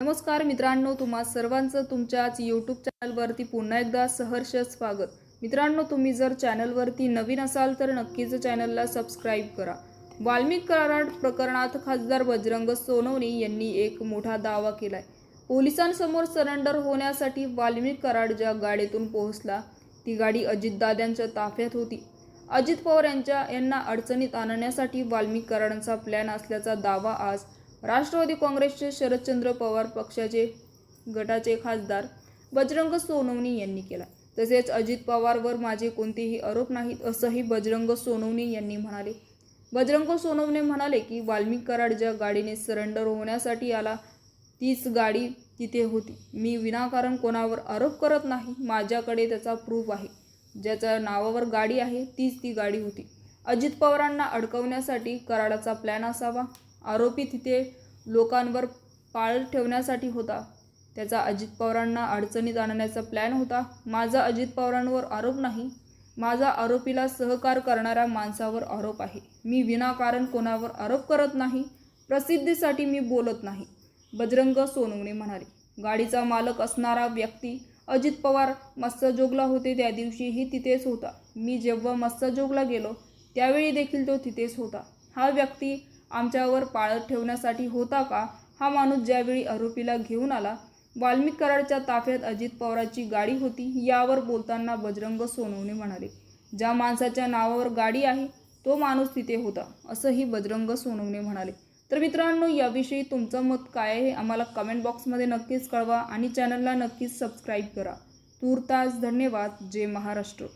नमस्कार मित्रांनो तुम्हा सर्वांचं तुमच्याच यूट्यूब चॅनलवरती पुन्हा एकदा सहर्ष स्वागत. मित्रांनो तुम्ही जर चॅनलवरती नवीन असाल तर नक्कीच चॅनलला सबस्क्राईब करा. वाल्मिक कराड प्रकरणात खासदार बजरंग सोनवणे यांनी एक मोठा दावा केलाय. पोलिसांसमोर सरेंडर होण्यासाठी वाल्मिक कराड ज्या गाडीतून पोहोचला ती गाडी अजितदाद्यांच्या ताफ्यात होती. अजित पवार यांच्या यांना अडचणीत आणण्यासाठी वाल्मिक कराडांचा प्लॅन असल्याचा दावा आज राष्ट्रवादी काँग्रेसचे शरदचंद्र पवार पक्षाचे गटाचे खासदार बजरंग सोनवणे यांनी केला. तसेच अजित पवारवर माझे कोणतेही आरोप नाहीत असंही बजरंग सोनवणे यांनी म्हणाले. बजरंग सोनवणे म्हणाले की वाल्मिक कराड ज्या गाडीने सरेंडर होण्यासाठी आला तीच गाडी तिथे होती. मी विनाकारण कोणावर आरोप करत नाही माझ्याकडे त्याचा प्रूफ आहे. ज्याच्या नावावर गाडी आहे तीच ती गाडी होती. अजित पवारांना अडकवण्यासाठी कराडाचा प्लॅन असावा. आरोपी तिथे लोकांवर पाळ ठेवण्यासाठी होता. त्याचा अजित पवारांना अडचणीत आणण्याचा प्लॅन होता. माझा अजित पवारांवर आरोप नाही. माझा आरोपीला सहकार करणाऱ्या माणसावर आरोप आहे. मी विनाकारण कोणावर आरोप करत नाही. प्रसिद्धीसाठी मी बोलत नाही. बजरंग सोनवणे म्हणाले गाडीचा मालक असणारा व्यक्ती अजित पवार मत्स्यजोगला होते त्या दिवशीही तिथेच होता. मी जेव्हा मत्स्यजोगला गेलो त्यावेळी देखील तो तिथेच होता. हा व्यक्ती आमच्यावर पाळत ठेवण्यासाठी होता का? हा माणूस ज्यावेळी आरोपीला घेऊन आला वाल्मिक कराडच्या ताफ्यात अजित पवारांची गाडी होती यावर बोलताना बजरंग सोनवणे म्हणाले ज्या माणसाच्या नावावर गाडी आहे तो माणूस तिथे होता असंही बजरंग सोनवणे म्हणाले. तर मित्रांनो याविषयी तुमचं मत काय आहे आम्हाला कमेंट बॉक्समध्ये नक्कीच कळवा आणि चॅनलला नक्कीच सबस्क्राईब करा. तूर्तास धन्यवाद. जय महाराष्ट्र.